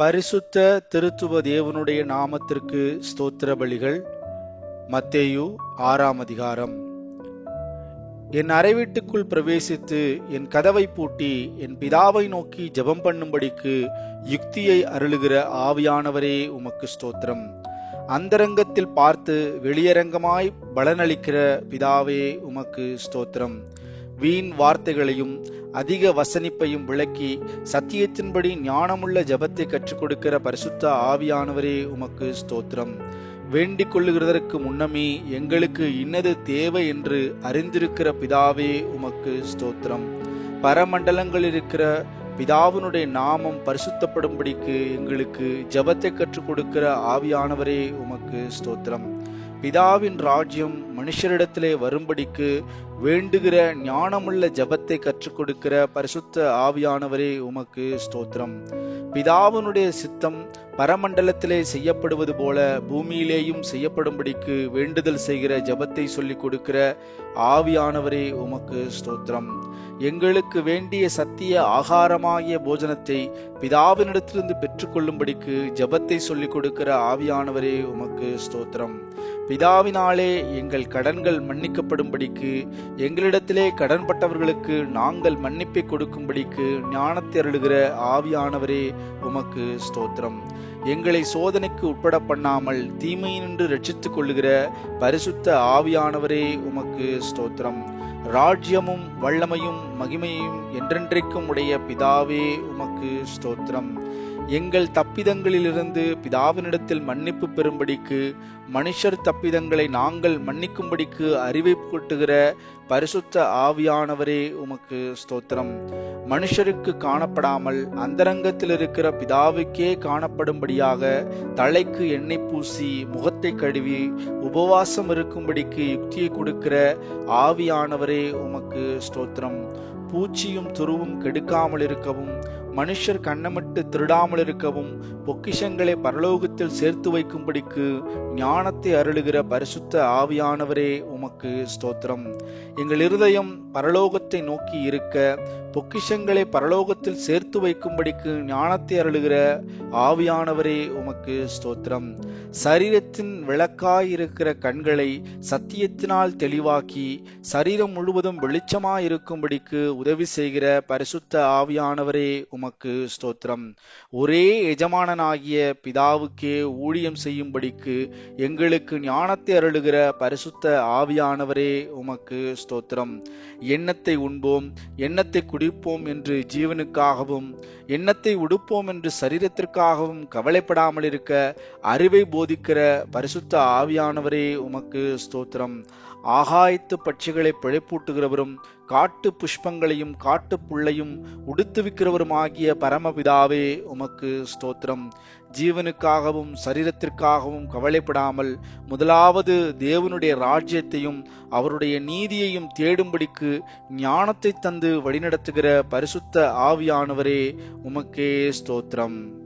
பரிசுத்த திருத்துவ தேவனுடைய நாமத்திற்கு ஸ்தோத்திர பலிகள் மத்தேயு ஆறாம் அதிகாரம். என் அறை வீட்டுக்குள் பிரவேசித்து என் கதவை பூட்டி என் பிதாவை நோக்கி ஜெபம் பண்ணும்படிக்கு யுக்தியை அருளுகிற ஆவியானவரே உமக்கு ஸ்தோத்திரம். அந்தரங்கத்தில் பார்த்து வெளியரங்கமாய் பலனளிக்கிற பிதாவே உமக்கு ஸ்தோத்திரம். வீண் வார்த்தைகளையும் அதிக வசனிப்பையும் விளக்கி சத்தியத்தின்படி ஞானமுள்ள ஜபத்தை கற்றுக் கொடுக்கிற பரிசுத்த ஆவியானவரே உமக்கு ஸ்தோத்திரம். வேண்டிக் கொள்ளுகிறதற்கு முன்னமே எங்களுக்கு இன்னது தேவை என்று அறிந்திருக்கிற பிதாவே உமக்கு ஸ்தோத்திரம். பரமண்டலங்கள் இருக்கிற பிதாவினுடைய நாமம் பரிசுத்தப்படும்படிக்கு எங்களுக்கு ஜபத்தை கற்றுக் கொடுக்கிற ஆவியானவரே உமக்கு ஸ்தோத்திரம். பிதாவின் ராஜ்யம் மனுஷரிடத்திலே வரும்படிக்கு வேண்டுகிற ஞானமுள்ள ஜபத்தை கற்றுக் கொடுக்கிற பரிசுத்த ஆவியானவரே உமக்கு ஸ்தோத்திரம். பிதாவினுடைய சித்தம் பரமண்டலத்திலே செய்யப்படுவது போல பூமியிலேயும் செய்யப்படும்படிக்கு வேண்டுதல் செய்கிற ஜபத்தை சொல்லிக் கொடுக்கிற ஆவியானவரே உமக்கு ஸ்தோத்திரம். எங்களுக்கு வேண்டிய சத்திய ஆகாரமாகிய போஜனத்தை பிதாவினிடத்திலிருந்து பெற்றுக்கொள்ளும்படிக்கு ஜபத்தை சொல்லிக் கொடுக்கிற ஆவியானவரே உமக்கு ஸ்தோத்திரம். பிதாவினாலே எங்கள் கடன்கள் மன்னிக்கப்படும்படிக்கு எங்களிடத்திலே கடன்பட்டவர்களுக்கு நாங்கள் மன்னிப்பை கொடுக்கும்படிக்கு ஞானத்தை அருளுகிற ஆவியானவரே உமக்கு ஸ்தோத்திரம். எங்களை சோதனைக்கு உட்பட பண்ணாமல் தீமையினின்று ரட்சித்துக் கொள்ளுகிற பரிசுத்த ஆவியானவரே உமக்கு ஸ்தோத்திரம். ராஜ்யமும் வல்லமையும் மகிமையும் என்றென்றைக்கும் உடைய பிதாவே உமக்கு ஸ்தோத்திரம். எங்கள் தப்பிதங்களிலிருந்து பிதாவினிடத்தில் மன்னிப்பு பெறும்படிக்கு மனுஷர் தப்பிதங்களை நாங்கள் மன்னிக்கும்படிக்கு அறிவை கூட்டுகிற பரிசுத்த ஆவியானவரே உமக்கு ஸ்தோத்திரம். மனுஷருக்கு காணப்படாமல் அந்தரங்கத்தில் இருக்கிற பிதாவுக்கே காணப்படும்படியாக தலைக்கு எண்ணெய் பூசி முகத்தை கழுவி உபவாசம் இருக்கும்படிக்கு யுக்தியை கொடுக்கிற ஆவியானவரே உமக்கு ஸ்தோத்திரம். பூச்சியும் துருவும் கெடுக்காமல் இருக்கவும் மனுஷர் கண்ணமிட்டு திருடாமல் இருக்கவும் பொக்கிஷங்களை பரலோகத்தில் சேர்த்து வைக்கும்படிக்கு ஞானத்தை அருளுகிற பரிசுத்த ஆவியானவரே உமக்கு ஸ்தோத்திரம். எங்கள் இருதயம் பரலோகத்தை நோக்கி இருக்க பொக்கிஷங்களை பரலோகத்தில் சேர்த்து வைக்கும்படிக்கு ஞானத்தை அருளுகிற ஆவியானவரே உமக்கு ஸ்தோத்திரம். சரீரத்தின் விளக்காய் இருக்கிற கண்களை சத்தியத்தினால் தெளிவாக்கி சரீரம் முழுவதும் வெளிச்சமாய் இருக்கும்படிக்கு உதவி செய்கிற பரிசுத்த ஆவியானவரே உமக்கு ஸ்தோத்திரம். ஒரே எஜமானனாகிய பிதாவுக்கே ஊழியம் செய்யும்படிக்கு எங்களுக்கு ஞானத்தை அருளுகிற பரிசுத்த ஆவியானவரே உமக்கு ஸ்தோத்திரம். எண்ணத்தை உண்போம் எண்ணத்தை குடிப்போம் என்று ஜீவனுக்காகவும் எண்ணத்தை உடுப்போம் என்று சரீரத்திற்காகவும் கவலைப்படாமல் இருக்க அறிவை போதிக்கிற பரிசுத்த ஆவியானவரே உமக்கு ஸ்தோத்திரம். ஆகாயத்து பட்சிகளை பிழைப்பூட்டுகிறவரும் காட்டு புஷ்பங்களையும் காட்டு புள்ளையும் உடுத்துவிக்கிறவருமாகிய பரமபிதாவே உமக்கு ஸ்தோத்திரம். ஜீவனுக்காகவும் சரீரத்திற்காகவும் கவலைப்படாமல் முதலாவது தேவனுடைய ராஜ்யத்தையும் அவருடைய நீதியையும் தேடும்படிக்கு ஞானத்தை தந்து வழிநடத்துகிற பரிசுத்த ஆவியானவரே உமக்கே ஸ்தோத்திரம்.